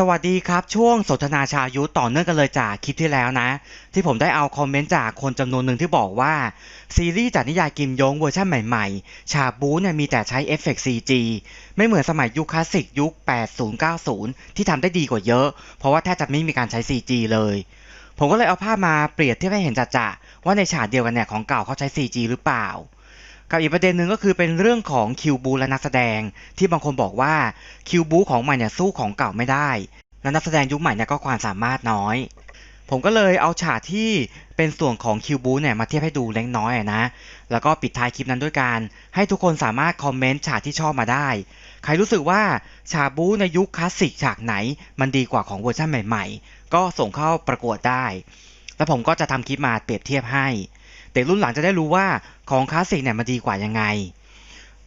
สวัสดีครับ ช่วงสนทนาชาวยุต่อเนื่องกันเลยจากคลิปที่แล้วนะ ที่ผมได้เอาคอมเมนต์จากคนจำนวนหนึ่งที่บอกว่า ซีรีส์จากนิยายกิมยงเวอร์ชันใหม่ๆ ฉากบูเนี่ยมีแต่ใช้เอฟเฟกต์ CG ไม่เหมือนสมัยยุคคลาสสิกยุค 80-90 ที่ทำได้ดีกว่าเยอะ เพราะว่าแทบจะไม่มีการใช้ CG เลย ผมก็เลยเอาภาพมาเปรียบเทียบให้เห็นจัดๆว่าในฉากเดียวกันเนี่ยของเก่าเขาใช้ CG หรือเปล่า กับอีกประเด็นหนึ่งก็คือเป็นเรื่องของคิวบูและนักแสดง ที่บางคนบอกว่าคิวบูของใหม่เนี่ยสู้ของเก่าไม่ได้และนักแสดงยุคใหม่เนี่ยก็ความสามารถน้อย ผมก็เลยเอาฉากที่เป็นส่วนของคิวบูเนี่ยมาเทียบให้ดูเล็กน้อยนะ แล้วก็ปิดท้ายคลิปนั้นด้วยการ ให้ทุกคนสามารถคอมเมนต์ฉากที่ชอบมาได้ ใครรู้สึกว่าฉากบูในยุคคลาสสิกฉากไหน มันดีกว่าของเวอร์ชันใหม่ ๆ ก็ส่งเข้าประกวดได้ แล้วผมก็จะทำคลิปมาเปรียบเทียบให้ ด็กรุ่นหลังจะได้รู้ว่าของคลาสสิกเนี่ยมันดีกว่ายังไง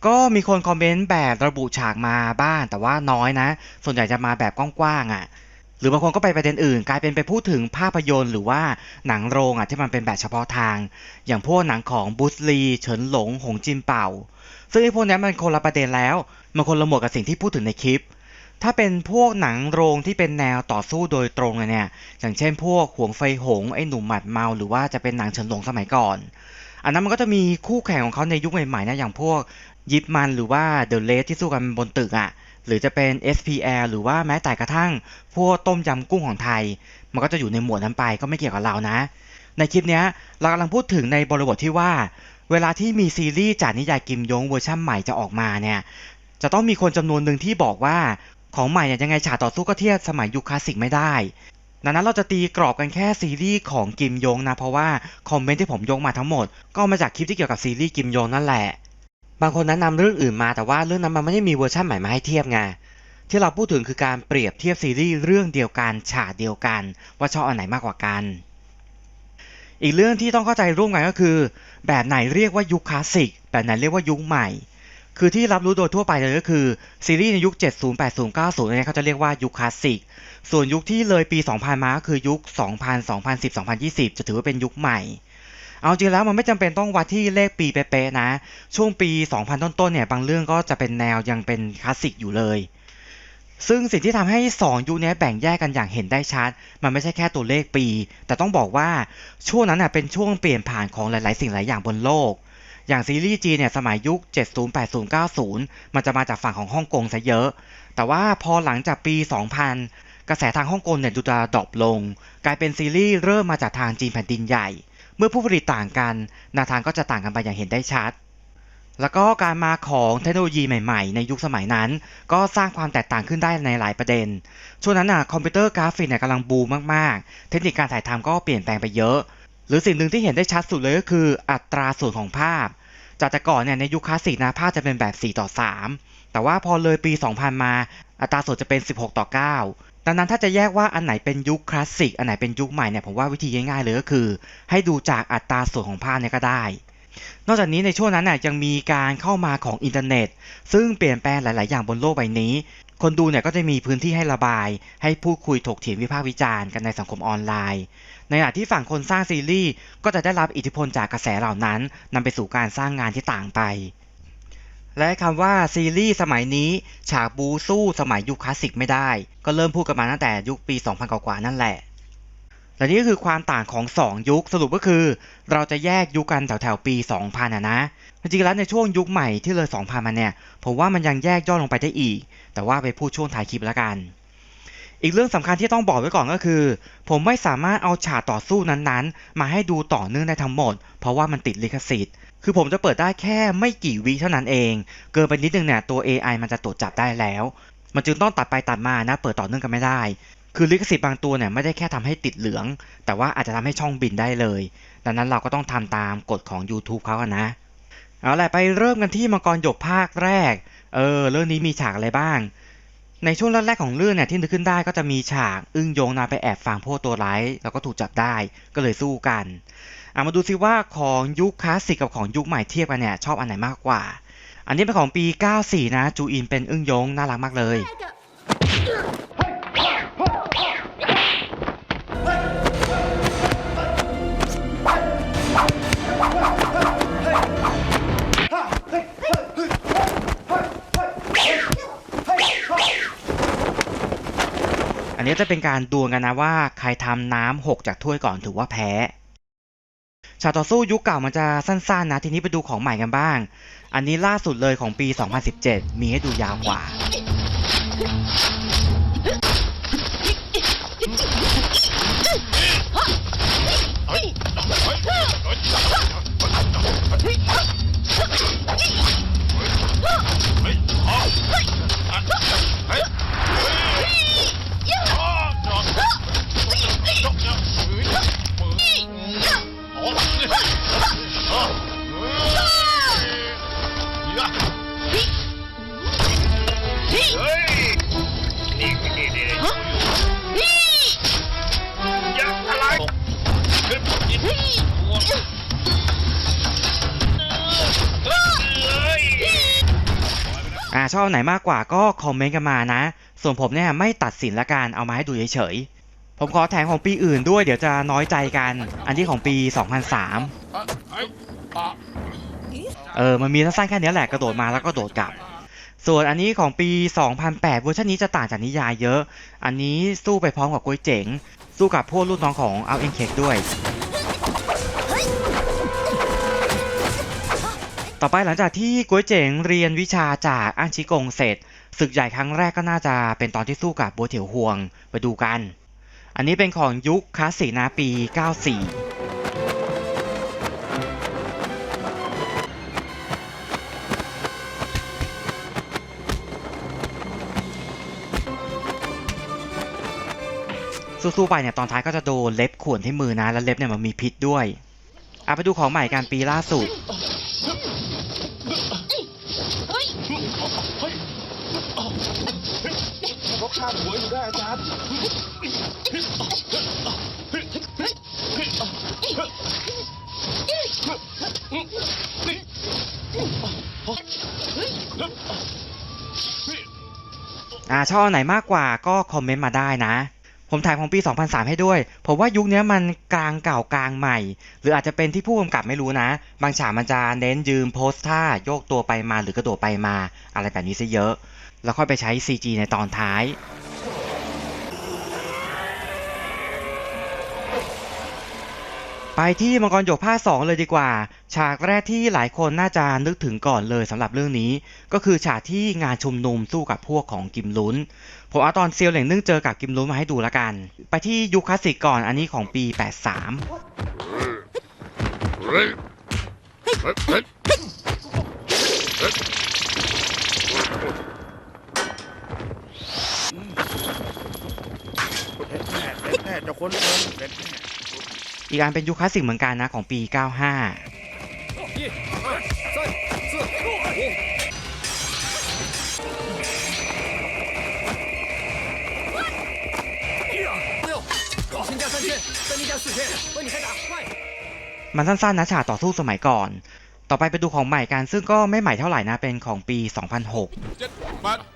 ก็มีคนคอมเมนต์แบบระบุฉากมาบ้างแต่ว่าน้อยนะ ส่วนใหญ่จะมาแบบกว้างๆอะหรือบางคนก็ไปประเด็นอื่น กลายเป็นไปพูดถึงภาพยนตร์หรือว่าหนังโรงอะที่มันเป็นแบบเฉพาะทาง อย่างพวกหนังของบูสลีเฉินหลง หงจินเป่า ซึ่งไอ้พวกนี้มันคนละประเด็นแล้ว มันคนละหมวดกับสิ่งที่พูดถึงในคลิป ถ้าเป็นพวกหนังโรงที่เป็นแนวต่อสู้โดยตรงเลยเนี่ย อย่างเช่นพวกหวงไฟหงไอ้หนุ่มหมัดเมาหรือว่าจะเป็นหนังเฉินหลงสมัยก่อน อันนั้นมันก็จะมีคู่แข่งของเขาในยุคใหม่ๆนะอย่างพวกยิปมันหรือว่าเดอะเลสที่สู้กันบนตึกอะ่ะหรือจะเป็น SPL หรือว่าแม้แต่กระทั่งพวกต้มยำกุ้งของไทย มันก็จะอยู่ในหมวดนั้นไปก็ไม่เกี่ยวกับเรานะ ในคลิปนี้เรากำลังพูดถึงในบริบทที่ว่า เวลาที่มีซีรีส์จากนิยายกิมยงเวอร์ชันใหม่จะออกมาเนี่ยจะต้องมีคนจำนวนหนึ่งที่บอกว่า ของใหม่เนี่ยยังไงฉากต่อสู้ก็เทียบสมัยยุคคลาสสิกไม่ได้ดังนั้นเราจะตีกรอบกันแค่ซีรีส์ของกิมยงนะ เพราะว่าคอมเมนต์ที่ผมยกมาทั้งหมด ก็มาจากคลิปที่เกี่ยวกับซีรีส์กิมยงนั่นแหละ บางคนแนะนำเรื่องอื่นมาแต่ว่าเรื่องนั้นมันไม่ได้มีเวอร์ชันใหม่มาให้เทียบไงที่เราพูดถึงคือการเปรียบเทียบซีรีส์เรื่องเดียวกันฉากเดียวกัน ว่าชอบอันไหนมากกว่ากัน อีกเรื่องที่ต้องเข้าใจร่วมกันก็คือ แบบไหนเรียกว่ายุคคลาสสิกแบบไหนเรียกว่ายุคใหม่ คือที่รับรู้โดยทั่วไปเลยก็คือ ซีรีส์ในยุค 70 80 90เนี่ยเขาจะเรียกว่ายุคคลาสสิก ส่วนยุคที่เลยปี 2000 มาก็คือยุค 2000 2010 2020 จะถือว่าเป็นยุคใหม่ เอาจริงแล้วมันไม่จำเป็นต้องวัดที่เลขปีเป๊ะๆนะ ช่วงปี 2000 ต้นๆเนี่ยบางเรื่องก็จะเป็นแนวยังเป็นคลาสสิกอยู่เลย ซึ่งสิ่งที่ทำให้ 2 ยุคนี้แบ่งแยกกันอย่างเห็นได้ชัด มันไม่ใช่แค่ตัวเลขปี แต่ต้องบอกว่าช่วงนั้นน่ะเป็นช่วงเปลี่ยนผ่านของหลาย ๆ สิ่งหลายอย่างบนโลก อย่างซีรีส์จีเนี่ยสมัยยุค 70 80 90 มันจะมาจากฝั่งของฮ่องกงซะเยอะ แต่ว่าพอหลังจากปี 2000 กระแสทางฮ่องกงเนี่ยดูจะดรอปลง กลายเป็นซีรีส์เริ่มมาจากทางจีนแผ่นดินใหญ่ เมื่อผู้ผลิตต่างกันแนวทางก็จะต่างกันไปอย่างเห็นได้ชัด แล้วก็การมาของเทคโนโลยีใหม่ๆ ในยุคสมัยนั้น ก็สร้างความแตกต่างขึ้นได้ในหลายประเด็น ช่วงนั้นน่ะคอมพิวเตอร์กราฟิกเนี่ยกำลังบูมมากๆ เทคนิคการถ่ายทำก็เปลี่ยนแปลงไปเยอะ หรือสิ่งหนึ่งที่เห็นได้ชัดสุดเลยก็คืออัตราส่วนของภาพ จากแต่ก่อนเนี่ยในยุคคลาสสิกนะภาพจะเป็นแบบ 4 ต่อ 3 แต่ว่าพอเลยปี 2000 มาอัตราส่วนจะเป็น 16 ต่อ 9 ดังนั้นถ้าจะแยกว่าอันไหนเป็นยุคคลาสสิกอันไหนเป็นยุคใหม่เนี่ยผมว่าวิธีง่ายๆเลยก็คือ ให้ดูจากอัตราส่วนของภาพเนี่ยก็ได้ นอกจากนี้ในช่วงนั้นน่ะยังมีการเข้ามาของอินเทอร์เน็ต ซึ่งเปลี่ยนแปลงหลาย ๆ อย่างบนโลกใบนี้ คนดูเนี่ยก็จะมีพื้นที่ให้ระบาย ให้พูดคุยถกเถียงวิพากษ์วิจารณ์กันในสังคมออนไลน์ ในขณะที่ฝั่งคนสร้างซีรีส์ก็จะได้รับอิทธิพลจากกระแสเหล่านั้นนำไปสู่การสร้างงานที่ต่างไป และคำว่าซีรีส์สมัยนี้ ฉากบูสู้สมัยยุคคลาสสิกไม่ได้ ก็เริ่มพูดกันมาตั้งแต่ยุคปี 2000 กว่านั่นแหละและนี่ก็คือความต่างของ 2 ยุคสรุปก็คือ เราจะแยกยุคกันแถวๆปี 2000ะนะจริงๆแล้วในช่วงยุคใหม่ที่เลย 2000 มาเนี่ย ผมว่ามันยังแยกย่อลงไปได้อีก แต่ว่าไปพูดช่วงท้ายคลิปแล้วกัน อีกเรื่องสำคัญที่ต้องบอกไว้ก่อนก็คือ ผมไม่สามารถเอาฉากต่อสู้นั้นๆ มาให้ดูต่อเนื่องได้ทั้งหมด เพราะว่ามันติดลิขสิทธิ์ คือผมจะเปิดได้แค่ไม่กี่วิเท่านั้นเอง เกินไปนิดนึงเนี่ยตัว AI มันจะตรวจจับได้แล้ว มันจึงต้องตัดไปตัดมานะ เปิดต่อเนื่องกันไม่ได้ คือลิขสิทธิ์บางตัวเนี่ยไม่ได้แค่ทำให้ติดเหลือง แต่ว่าอาจจะทำให้ช่องบินได้เลย ดังนั้นเราก็ต้องทำตามกฎของ YouTube เขาอะนะ เอาล่ะไปเริ่มกันที่มังกรหยกภาคแรก เออเรื่องนี้มีฉากอะไรบ้าง ในช่วงแรกๆของเรื่องเนี่ยที่นึกขึ้นได้ก็จะมีฉากอึ้งโยงนาไปแอบฟังพวกตัวร้ายแล้วก็ถูกจับได้ก็เลยสู้กันอามาดูซิว่าของยุคคลาสสิกกับของยุคใหม่เทียบกันเนี่ยชอบอันไหนมากกว่า อันนี้เป็นของปี 94 นะ จูอินเป็นอึ้งโยงน่ารักมากเลย นี้จะเป็นการดวลกันนะว่าใครทำน้ำหกจากถ้วยก่อนถือว่าแพ้ฉากต่อสู้ยุคเก่ามันจะสั้นๆนะ ทีนี้ไปดูของใหม่กันบ้าง อันนี้ล่าสุดเลยของปี 2017 มีให้ดูยาวกว่า อ่าชอบไหนมากกว่าก็คอมเมนต์กันมานะ ส่วนผมเนี่ยไม่ตัดสินละกันเอามาให้ดูเฉยๆ ผมขอแถมของปีอื่นด้วยเดี๋ยวจะน้อยใจกัน อันที่ของปี 2003 เออ มันมีสั้นๆแค่นี้แหละกระโดดมาแล้วก็โดดกลับ ส่วนอันนี้ของปี 2008 เวอร์ชันนี้จะต่างจากนิยายเยอะ อันนี้สู้ไปพร้อมกับกล้วยเจ๋ง สู้กับพวกรุ่นน้องของเอาเอ็นเคกด้วย ต่อไปหลังจากที่กล้วยเจ๋งเรียนวิชาจากอั้นชิกงเสร็จศึกใหญ่ครั้งแรกก็น่าจะเป็นตอนที่สู้กับบัวเถียวหวงไปดูกัน อันนี้เป็นของยุคคลาสสิกนะปี 94 สู้ๆไปเนี่ยตอนท้ายก็จะโดนเล็บข่วนที่มือนะ แล้วเล็บเนี่ยมันมีพิษด้วยเอาไปดูของใหม่การปีล่าสุดเขาข้ามหัวอยู่ได้อาจารย์อ่าชอบไหนมากกว่าก็คอมเมนต์มาได้นะ ผมถ่ายของปี 2003 ให้ด้วย ผมว่ายุคนี้มันกลางเก่ากลางใหม่ หรืออาจจะเป็นที่ผู้กำกับไม่รู้นะ บางฉากมันจะเน้นยืมโพสท่าโยกตัวไปมาหรือกระโดดไปมา อะไรแบบนี้ซะเยอะ แล้วค่อยไปใช้ CG ในตอนท้ายไปที่มังกรหยกภาค2เลยดีกว่า ฉากแรกที่หลายคนน่าจะนึกถึงก่อนเลยสำหรับเรื่องนี้ ก็คือฉากที่งานชุมนุมสู้กับพวกของกิมลุน ผมเอาตอนเซียวเหล่งนึ่งเจอกับกิมลุนมาให้ดูละกัน ไปที่ยุคคลาสสิกก่อนอันนี้ของปี 83แน่จะค้นเองเสร็จแน่อีกอันเป็นยุคคลาสสิกเหมือนกันนะของปี 95 มันสั้นๆนะฉากต่อสู้สมัยก่อน ต่อไปไปดูของใหม่กันซึ่งก็ไม่ใหม่เท่าไหร่นะเป็นของปี 2006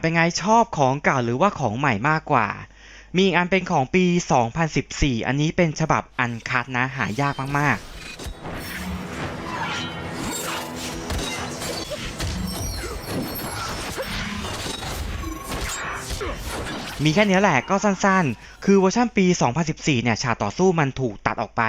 เป็นไงชอบของเก่าหรือว่าของใหม่มากกว่า มีอันเป็นของปี 2014 อันนี้เป็นฉบับอันคัดนะหายากมากๆ มีแค่เนี้ยแหละก็สั้นๆ คือเวอร์ชันปี 2014 เนี่ยฉากต่อสู้มันถูกตัดออกไป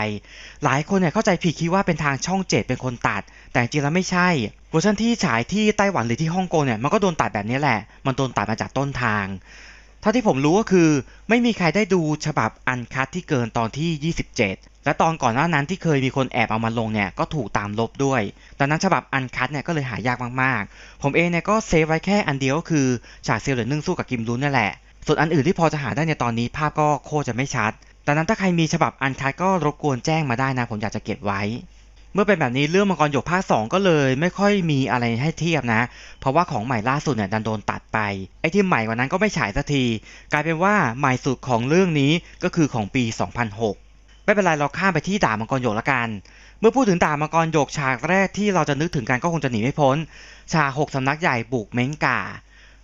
หลายคนเนี่ยเข้าใจผิดคิดว่าเป็นทางช่องเจ็ดเป็นคนตัด แต่จริงแล้วไม่ใช่ เวอร์ชันที่ฉายที่ไต้หวันหรือที่ฮ่องกงเนี่ยมันก็โดนตัดแบบนี้แหละ มันโดนตัดมาจากต้นทางเท่าที่ผมรู้ก็คือไม่มีใครได้ดูฉบับอันคัดที่เกินตอนที่ 27 และตอนก่อนหน้านั้นที่เคยมีคนแอบเอามาลงเนี่ยก็ถูกตามลบด้วย ดังนั้นฉบับอันคัดเนี่ยก็เลยหายากมากๆ ผมเองเนี่ยก็เซฟไว้แค่อันเดียวก็คือฉากเซียวเหลือนึ่งสู้กับกิมรุนนั่แหละ ส่วนอันอื่นที่พอจะหาได้ในตอนนี้ภาพก็โคตรจะไม่ชัดดังนั้นถ้าใครมีฉบับอันคัดก็รบกวนแจ้งมาได้นะ ผมอยากจะเก็บไว้ เมื่อเป็นแบบนี้เรื่องมังกรหยกภาค 2 ก็เลยไม่ค่อยมีอะไรให้เทียบนะ เพราะว่าของใหม่ล่าสุดเนี่ยดันโดนตัดไป ไอ้ที่ใหม่กว่านั้นก็ไม่ฉายสักที กลายเป็นว่าใหม่สุดของเรื่องนี้ก็คือของปี 2006 ไม่เป็นไรเราข้ามไปที่ด่ามังกรหยกละกัน เมื่อพูดถึงด่ามังกรหยกฉากแรกที่เราจะนึกถึงกันก็คงจะหนีไม่พ้น ฉากหกสำนักใหญ่บุกเม้งกา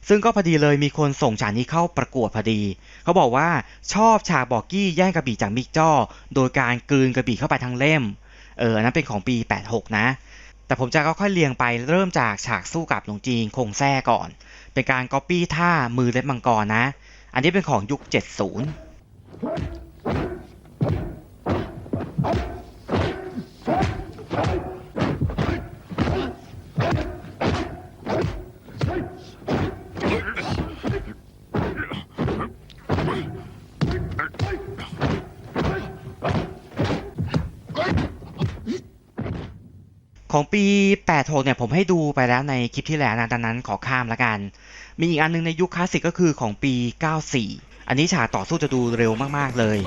ซึ่งก็พอดีเลยมีคนส่งฉากนี้เข้าประกวดพอดี เขาบอกว่าชอบฉากบอกกี้แย่งกระบี่จากมิกจ้อ โดยการกลืนกระบี่เข้าไปทั้งเล่ม เอออันนั้นเป็นของปี 86 นะ แต่ผมจะค่อยๆเรียงไปเริ่มจากฉากสู้กับหลวงจีนคงแท้ก่อน เป็นการก๊อปปี้ท่ามือเล็บมังกรนะ อันนี้เป็นของยุค 70 ของปี 86 เนี่ยผมให้ดูไปแล้วในคลิปที่แล้วนะดังนั้นขอข้ามละกัน มีอีกอันนึงในยุคคลาสสิกก็คือของปี 94 อันนี้ฉากต่อสู้จะดูเร็วมาก ๆ เลย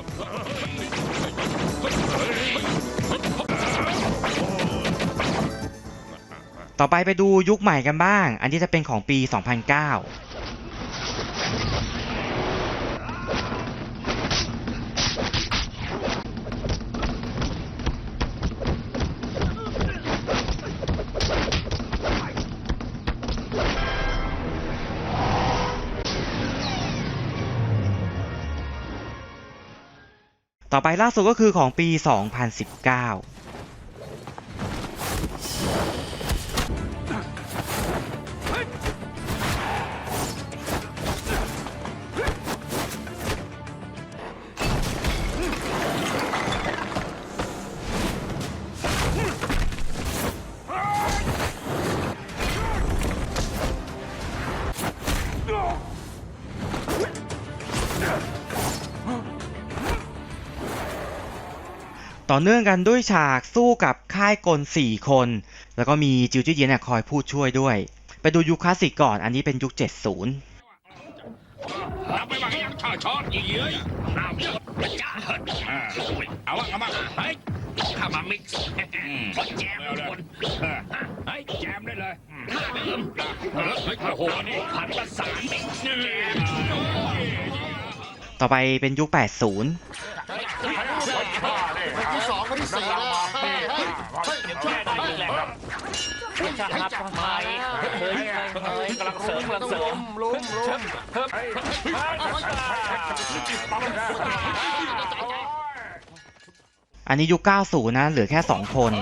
ต่อไปไปดูยุคใหม่กันบ้าง อันนี้จะเป็นของปี 2009 ต่อไปล่าสุดก็คือของปี 2019 ต่อเนื่องกันด้วยฉากสู้กับค่ายกล 4 คน แล้วก็มีจิวจี้เย็นเนี่ยคอยพูดช่วยด้วย ไปดูยุคคลาสสิกก่อน อันนี้เป็นยุค 70เอาไปวางยังช่อช้อนอีเยอะน้ำเยอะจ้าเอาวะเอามาเฮ้ยข้ามามิกซ์คนแจมทุกคนเฮ้ยแจมได้เลยเฮ้ยโอ้โหนี่ขันประสานมิกซ์แจมต่อไปเป็นยุค 80ที่ สีแล้วเฮ้ยเฮ้ยเฮ้ยแก้ได้อีกแล้วจะหับทำไมเฮ้ยเฮ้ยกำลังเสริมกำลังเสริมลุมลุมเฮ้ยอันนี้ยุค90 นะ เหลือแค่ 2 คน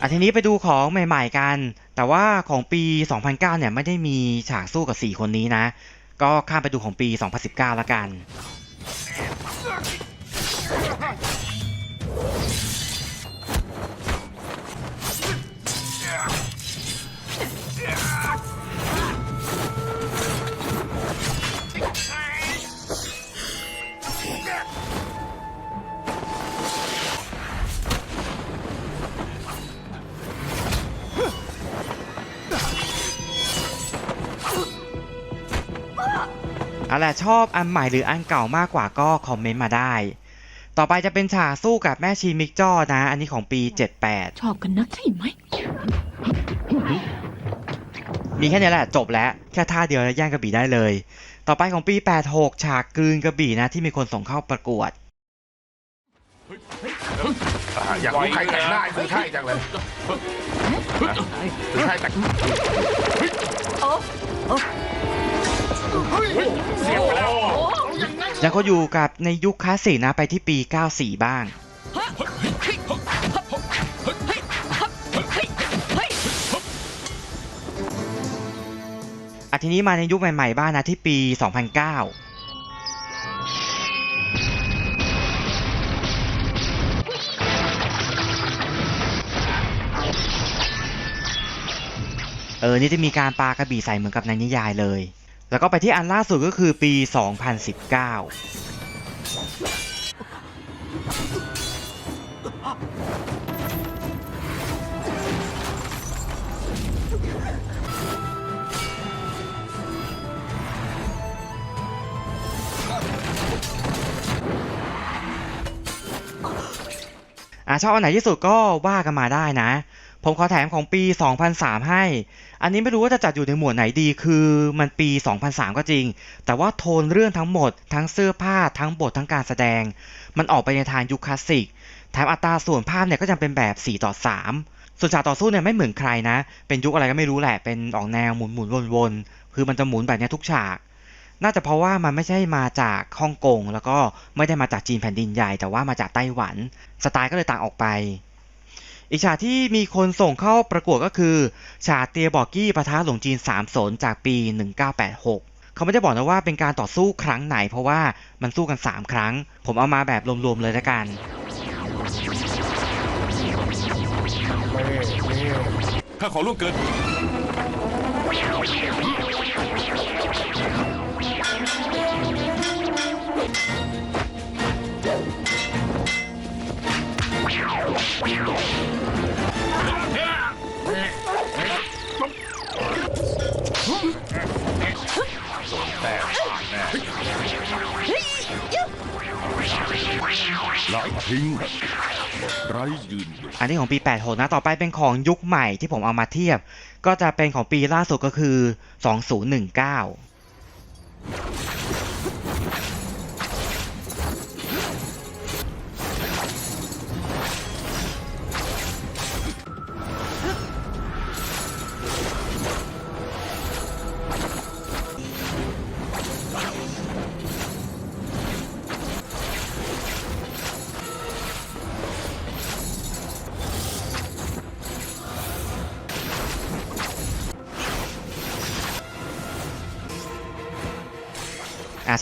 อันทีนี้ไปดูของใหม่ ๆ กัน แต่ว่าของปี 2009 เนี่ย ไม่ได้มีฉากสู้กับ 4 คนนี้นะ ก็ข้ามไปดูของปี 2019แล้วกัน อาล่ะชอบอันใหม่หรืออันเก่ามากกว่าก็คอมเมนต์มาได้ ต่อไปจะเป็นฉากสู้กับแม่ชีมิกจ้อนะ อันนี้ของปี 78 ชอบกันนักใช่ไหม มีแค่นี้แหละจบแล้วแค่ท่าเดียวแล้วแย่งกระบี่ได้เลย ต่อไปของปี 86 ฉากกลืนกระบี่นะที่มีคนส่งเข้าประกวดอยากรู้ใครแต่งหน้าไอ้ซื้อไทยจังเลยซื้อไทยแต่งเสียบไป แล้วก็อยู่กับในยุคคลาสสิกนะไปที่ปี 94 บ้าง อาทีนี้มาในยุคใหม่ ๆ บ้างนะที่ปี 2009เออ นี่จะมีการปากระบี่ใส่เหมือนกับในนิยายเลย แล้วก็ไปที่อันล่าสุดก็คือปี 2019อะชอบอันไหนที่สุดก็ว่ากันมาได้นะ ผมขอแถมของปี 2003 ให้ อันนี้ไม่รู้ว่าจะจัดอยู่ในหมวดไหนดี คือมันปี 2003 ก็จริง แต่ว่าโทนเรื่องทั้งหมด ทั้งเสื้อผ้า ทั้งบท ทั้งการแสดง มันออกไปในทางยุคคลาสสิก แถมอัตราส่วนภาพเนี่ยก็ยังเป็นแบบ 4 ต่อ 3 ส่วนฉากต่อสู้เนี่ยไม่เหมือนใครนะ เป็นยุคอะไรก็ไม่รู้แหละ เป็นออกแนวหมุนหมุนวนวนๆคือมันจะหมุนแบบนี้ทุกฉาก น่าจะเพราะว่ามันไม่ใช่มาจากฮ่องกง แล้วก็ไม่ได้มาจากจีนแผ่นดินใหญ่ แต่ว่ามาจากไต้หวัน สไตล์ก็เลยต่างออกไป อีกฉากที่มีคนส่งเข้าประกวดก็คือ ฉากเตียบอกกี้ปะทะหลงจีนสามสนจากปี 1986 เขาไม่ได้บอกนะว่าเป็นการต่อสู้ครั้งไหน เพราะว่ามันสู้กัน 3 ครั้ง ผมเอามาแบบรวมๆเลยละกันข้าขอล่วงเกิน ลายทิ้งไรยืนอันนี้ของปี 86 นะ ต่อไปเป็นของยุคใหม่ที่ผมเอามาเทียบ ก็จะเป็นของปีล่าสุดก็คือ 2019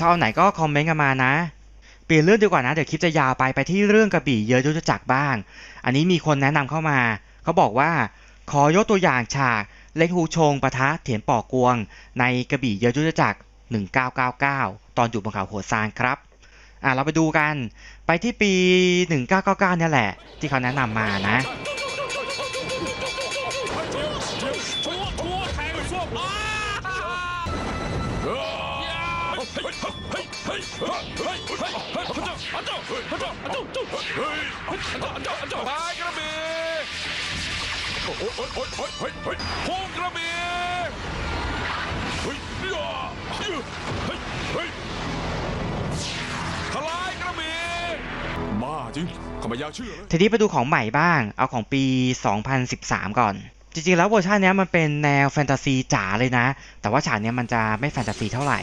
ชอบอันไหนก็คอมเมนต์กันมานะเปลี่ยนเรื่องดีกว่านะเดี๋ยวคลิปจะยาวไปไปที่เรื่องกระบี่เยอะยุทธจักรบ้าง อันนี้มีคนแนะนำเข้ามาเขาบอกว่า ขอยกตัวอย่างฉากเล็กฮูชงปะทะเถียนป่อกวง ในกระบี่เยอะยุทธจักร 1999 ตอนอยู่บนเขาหัวซานครับอะเราไปดูกันไปที่ปี 1999 เนี่ยแหละ ที่เขาแนะนำมานะ ตายกระบี่โอ้ยโอ้ยโอ้ยโอ้ยเฮ้ยเฮ้ยโค้งกระบี่เฮ้ยเฮ้ยเฮ้ยทลายกระบี่บ้าจริงข้าม่อยากเชื่อเลยทีนี้ไปดูของใหม่บ้าง เอาของปี 2013 ก่อน จริงๆ แล้วเวอร์ชันนี้มันเป็นแนวแฟนตาซีจ๋าเลยนะ แต่ว่าฉากเนี้ยมันจะไม่แฟนตาซีเท่าไหร่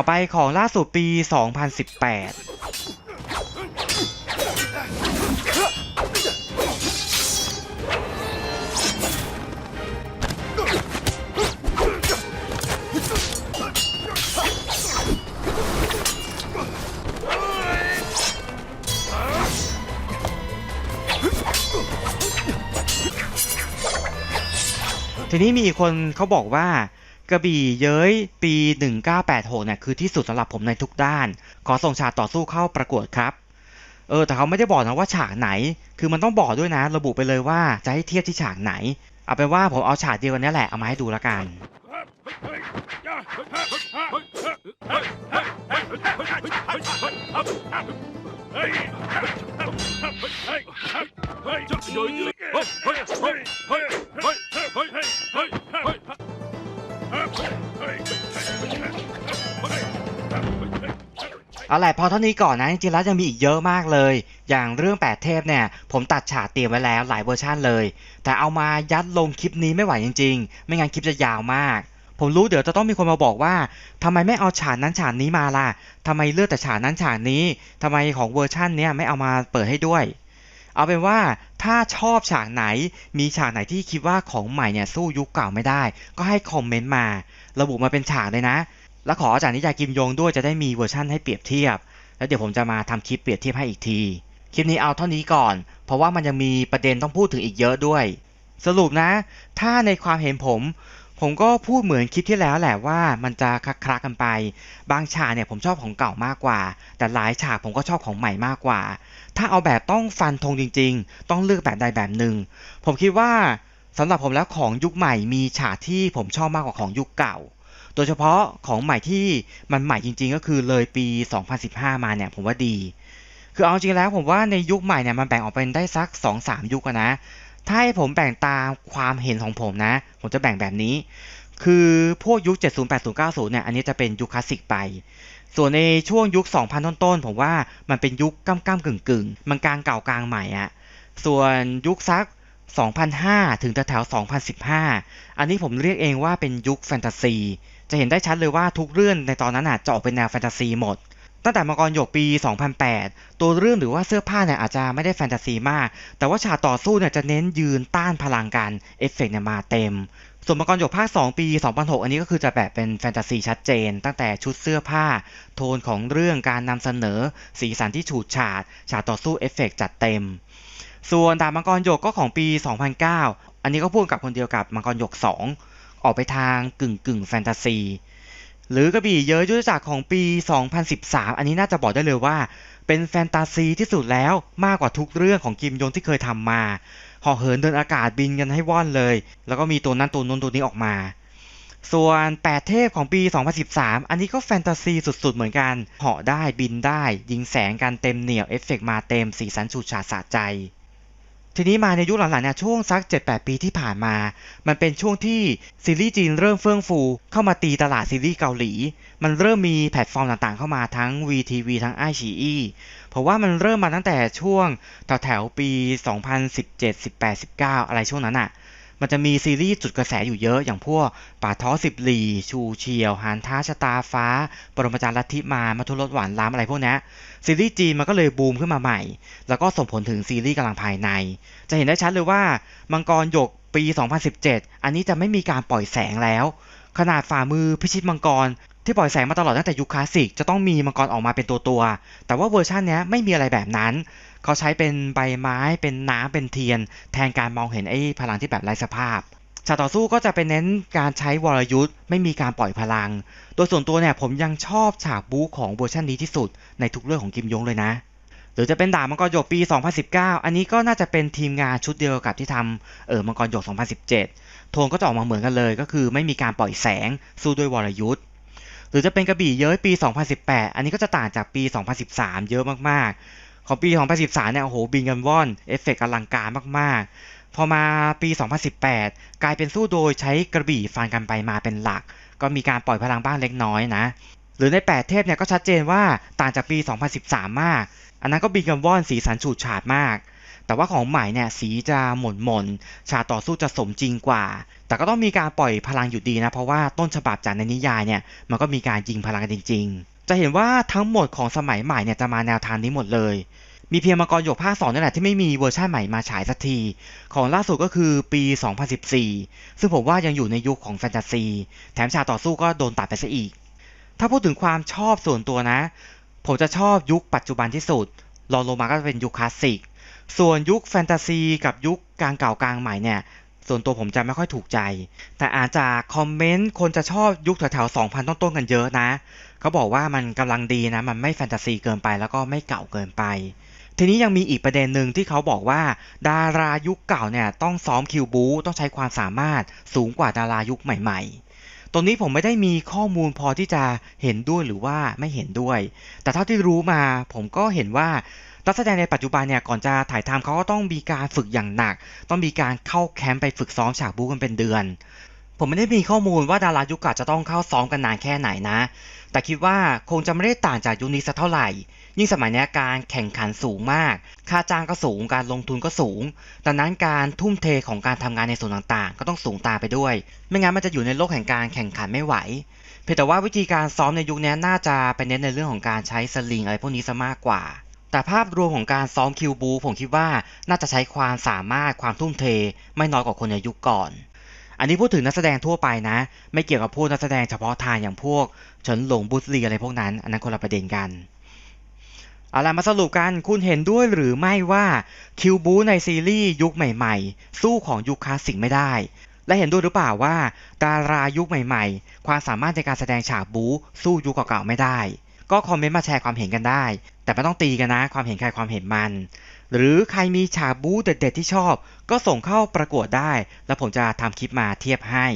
ต่อไปของล่าสุดปี 2018ทีนี้มีอีกคนเขาบอกว่า กระบี่เย้ยปี 1986เนี่ยคือที่สุดสำหรับผมในทุกด้าน ขอส่งฉากต่อสู้เข้าประกวดครับ เออแต่เขาไม่ได้บอกนะว่าฉากไหน คือมันต้องบอกด้วยนะ ระบุไปเลยว่าจะให้เทียบที่ฉากไหน เอาเป็นว่าผมเอาฉากเดียวกันนี้แหละเอามาให้ดูล้วกันเอาแหละพอเท่านี้ก่อนนะจริงๆแล้วยังมีอีกเยอะมากเลย อย่างเรื่องแปดเทพเนี่ย ผมตัดฉากเตรียมไว้แล้วหลายเวอร์ชันเลย แต่เอามายัดลงคลิปนี้ไม่ไหวจริง ๆ ไม่งั้นคลิปจะยาวมาก ผมรู้เดี๋ยวจะต้องมีคนมาบอกว่าทำไมไม่เอาฉากนั้นฉากนี้มาล่ะทำไมเลือกแต่ฉากนั้นฉากนี้ทำไมของเวอร์ชันเนี้ยไม่เอามาเปิดให้ด้วย เอาเป็นว่าถ้าชอบฉากไหนมีฉากไหนที่คิดว่าของใหม่เนี่ยสู้ยุคเก่าไม่ได้ ก็ให้คอมเมนต์มา ระบุมาเป็นฉากเลยนะ แล้วขออาจารย์นิยายกิมยงด้วยจะได้มีเวอร์ชั่นให้เปรียบเทียบ แล้วเดี๋ยวผมจะมาทำคลิปเปรียบเทียบให้อีกที คลิปนี้เอาเท่านี้ก่อน เพราะว่ามันยังมีประเด็นต้องพูดถึงอีกเยอะด้วย สรุปนะ ถ้าในความเห็นผมผมก็พูดเหมือนคลิปที่แล้วแหละว่ามันจะคลักๆกันไป บางฉากเนี่ยผมชอบของเก่ามากกว่า แต่หลายฉากผมก็ชอบของใหม่มากกว่า ถ้าเอาแบบต้องฟันธงจริง ๆ ต้องเลือกแบบใดแบบหนึ่ง ผมคิดว่าสำหรับผมแล้วของยุคใหม่มีฉากที่ผมชอบมากกว่าของยุคเก่า โดยเฉพาะของใหม่ที่มันใหม่จริง ๆ ก็คือเลยปี 2015 มาเนี่ยผมว่าดี คือเอาจริงแล้วผมว่าในยุคใหม่เนี่ยมันแบ่งออกเป็นได้สัก 2-3 ยุคนะ ถ้าให้ผมแบ่งตามความเห็นของผมนะ ผมจะแบ่งแบบนี้ คือพวกยุค 70 80 90 เนี่ย อันนี้จะเป็นยุคคลาสสิกไป ส่วนในช่วงยุค 2000 ต้นๆผมว่ามันเป็นยุคก้ำก้ำกึ่งกึ่งมันกลางเก่ากลางใหม่อะส่วนยุคสัก 2005 ถึงแถวๆ2015 อันนี้ผมเรียกเองว่าเป็นยุคแฟนตาซี จะเห็นได้ชัดเลยว่าทุกเรื่องในตอนนั้นน่ะจะออกเป็นแนวแฟนตาซีหมด ตั้งแต่มังกรหยกปี 2008 ตัวเรื่องหรือว่าเสื้อผ้าเนี่ยอาจจะไม่ได้แฟนตาซีมาก แต่ว่าฉากต่อสู้เนี่ยจะเน้นยืนต้านพลังกัน เอฟเฟกต์เนี่ยมาเต็ม ส่วนมังกรหยกภาค 2 ปี 2006 อันนี้ก็คือจะแบบเป็นแฟนตาซีชัดเจน ตั้งแต่ชุดเสื้อผ้า โทนของเรื่องการนำเสนอ สีสันที่ฉูดฉาด ฉากต่อสู้เอฟเฟกต์จัดเต็ม ส่วนดาบมังกรหยกก็ของปี 2009 อันนี้ก็พูดกับคนเดียวกับมังกรหยก 2 ออกไปทางกึ่งกึ่งแฟนตาซีหรือกระบี่เยอะยุทธจักรของปี 2013 อันนี้น่าจะบอกได้เลยว่า เป็นแฟนตาซีที่สุดแล้วมากกว่าทุกเรื่องของกิมยงที่เคยทำมา หาะเหินเดินอากาศบินกันให้ว่อนเลย แล้วก็มีตัวนั้นตัวนู้นตัวนี้ออกมา ส่วน 8 เทพของปี 2013 อันนี้ก็แฟนตาซีสุดๆ เหมือนกันเหาะได้บินได้ ยิงแสงกันเต็มเหนียวเอฟเฟกต์มาเต็มสีสันฉูดฉาดสะใจ ทีนี้มาในยุคหลังๆเนี่ยช่วงสัก 7-8 ปีที่ผ่านมา มันเป็นช่วงที่ซีรีส์จีนเริ่มเฟื่องฟู เข้ามาตีตลาดซีรีส์เกาหลี มันเริ่มมีแพลตฟอร์มต่างๆ เข้ามาทั้ง VTV ทั้ง i อชีอีเพราะว่ามันเริ่มมาตั้งแต่ช่วงแถวๆปี 2017 18 19 อะไรช่วงนั้นอะ มันจะมีซีรีส์จุดกระแสอยู่เยอะอย่างพวกป่าท้อสิบหลีชูเชียวหานท้าชะตาฟ้า ปรมาจารย์ลัทธิมามาทุรสหวานล้ำอะไรพวกนี้ซีรีส์จีนมันก็เลยบูมขึ้นมาใหม่ แล้วก็ส่งผลถึงซีรีส์กำลังภายใน จะเห็นได้ชัดเลยว่ามังกรหยกปี 2017 อันนี้จะไม่มีการปล่อยแสงแล้ว ขนาดฝ่ามือพิชิตมังกร ที่ปล่อยแสงมาตลอดตั้งแต่ยุคคลาสสิกจะต้องมีมังกรออกมาเป็นตัวตัวๆแต่ว่าเวอร์ชันนี้ไม่มีอะไรแบบนั้น เขาใช้เป็นใบไม้เป็นน้ำเป็นเทียน แทนการมองเห็นไอ้พลังที่แบบไร้สภาพฉากต่อสู้ก็จะเป็นเน้นการใช้วรยุทธ์ไม่มีการปล่อยพลัง โดยส่วนตัวเนี่ยผมยังชอบฉากบู๊ของเวอร์ชันนี้ที่สุดในทุกเรื่องของกิมยงเลยนะ หรือจะเป็นดาบมังกรหยกปี 2019 อันนี้ก็น่าจะเป็นทีมงานชุดเดียวกับที่ทำเออมังกรหยก 2017 โทนก็จะออกมาเหมือนกันเลย ก็คือไม่มีการปล่อยแสงสู้ด้วยวรยุทธ์ หรือจะเป็นกระบี่เย้ยปี 2018 อันนี้ก็จะต่างจากปี 2013 เยอะมากๆ ของปี 2013 เนี่ย โอ้โห บินกันว่อน เอฟเฟกต์อลังการมากๆ พอมาปี 2018 กลายเป็นสู้โดยใช้กระบี่ฟันกันไปมาเป็นหลัก ก็มีการปล่อยพลังบ้างเล็กน้อยนะ หรือใน 8 เทพเนี่ยก็ชัดเจนว่าต่างจากปี 2013 มาก อันนั้นก็บินกันว่อนสีสันฉูดฉาดมากแต่ว่าของใหม่เนี่ยสีจะหม่นหม่นๆฉากต่อสู้จะสมจริงกว่า แต่ก็ต้องมีการปล่อยพลังอยู่ดีนะ เพราะว่าต้นฉบับจากในนิยายเนี่ยมันก็มีการยิงพลังกันจริง ๆ จะเห็นว่าทั้งหมดของสมัยใหม่เนี่ยจะมาแนวทางนี้หมดเลย มีเพียงมังกรหยกภาค2นี่แหละที่ไม่มีเวอร์ชันใหม่มาฉายสักที ของล่าสุดก็คือปี 2014 ซึ่งผมว่ายังอยู่ในยุคของแฟนตาซี แถมฉากต่อสู้ก็โดนตัดไปซะอีก ถ้าพูดถึงความชอบส่วนตัวนะ ผมจะชอบยุคปัจจุบันที่สุดรองลงมาก็จะเป็นยุคคลาสสิกส่วนยุคแฟนตาซีกับยุคกลางเก่ากลางใหม่เนี่ย ส่วนตัวผมจะไม่ค่อยถูกใจ แต่อาจจะคอมเมนต์คนจะชอบยุคแถวๆ2,000 ต้นๆกันเยอะนะเขาบอกว่ามันกำลังดีนะ มันไม่แฟนตาซีเกินไปแล้วก็ไม่เก่าเกินไป ทีนี้ยังมีอีกประเด็นหนึ่งที่เขาบอกว่า ดารายุคเก่าเนี่ยต้องซ้อมคิวบูต้องใช้ความสามารถสูงกว่าดารายุคใหม่ ๆตรงนี้ผมไม่ได้มีข้อมูลพอที่จะเห็นด้วยหรือว่าไม่เห็นด้วย แต่เท่าที่รู้มาผมก็เห็นว่า นักแสดงในปัจจุบันเนี่ยก่อนจะถ่ายทำเขาก็ต้องมีการฝึกอย่างหนัก ต้องมีการเข้าแคมป์ไปฝึกซ้อมฉากบู๊กันเป็นเดือน ผมไม่ได้มีข้อมูลว่าดารายุคเก่าจะต้องเข้าซ้อมกันนานแค่ไหนนะ แต่คิดว่าคงจะไม่ได้ต่างจากยุคนี้สักเท่าไหร่ ยิ่งสมัยนี้การแข่งขันสูงมาก ค่าจ้างก็สูง การลงทุนก็สูง ดังนั้นการทุ่มเทของการทำงานในส่วนต่างๆ ก็ต้องสูงตามไปด้วย ไม่งั้นมันจะอยู่ในโลกแห่งการแข่งขันไม่ไหวเพียงแต่ว่าวิธีการซ้อมในยุคนี้น่าจะไปเน้นในเรื่องของการใช้สลิงอะไรพวกนี้ซะมากกว่า แต่ภาพรวมของการซ้อมคิวบูผมคิดว่าน่าจะใช้ความสามารถความทุ่มเท ไม่น้อยกว่าคนในยุคก่อน อันนี้พูดถึงนักแสดงทั่วไปนะ ไม่เกี่ยวกับพวกนักแสดงเฉพาะทางอย่างพวกเฉินหลงบุสลีอะไรพวกนั้น อันนั้นคนละประเด็นกันเอาล่ะมาสรุปกันคุณเห็นด้วยหรือไม่ว่าคิวบูในซีรีส์ยุคใหม่ๆ สู้ของยุคคลาสสิกไม่ได้ และเห็นด้วยหรือเปล่าว่า ดารายุคใหม่ๆ ความสามารถในการแสดงฉากบูสู้ยุคเก่าๆไม่ได้ ก็คอมเมนต์มาแชร์ความเห็นกันได้ แต่ไม่ต้องตีกันนะ ความเห็นใครความเห็นมัน หรือใครมีฉากบู๊เด็ดๆที่ชอบ ก็ส่งเข้าประกวดได้ แล้วผมจะทำคลิปมาเทียบให้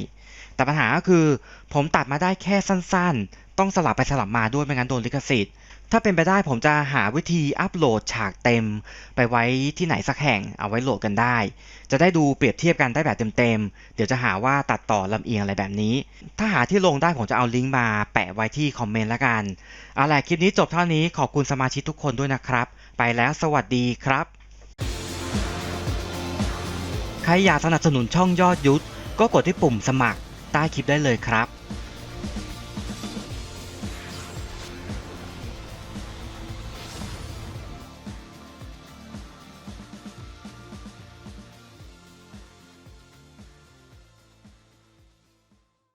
แต่ปัญหาก็คือ ผมตัดมาได้แค่สั้นๆ ต้องสลับไปสลับมาด้วยไม่งั้นโดนลิขสิทธิ์ ถ้าเป็นไปได้ผมจะหาวิธีอัปโหลดฉากเต็ม ไปไว้ที่ไหนสักแห่งเอาไว้โหลดกันได้ จะได้ดูเปรียบเทียบกันได้แบบเต็มๆ เดี๋ยวจะหาว่าตัดต่อลำเอียงอะไรแบบนี้ ถ้าหาที่ลงได้ผมจะเอาลิงก์มาแปะไว้ที่คอมเมนต์ละกันเอาล่ะคลิปนี้จบเท่านี้ขอบคุณสมาชิกทุกคนด้วยนะครับ ไปแล้วสวัสดีครับ ใครอยากสนับสนุนช่องยอดยุทธก็กดที่ปุ่มสมัครใต้คลิปได้เลยครับ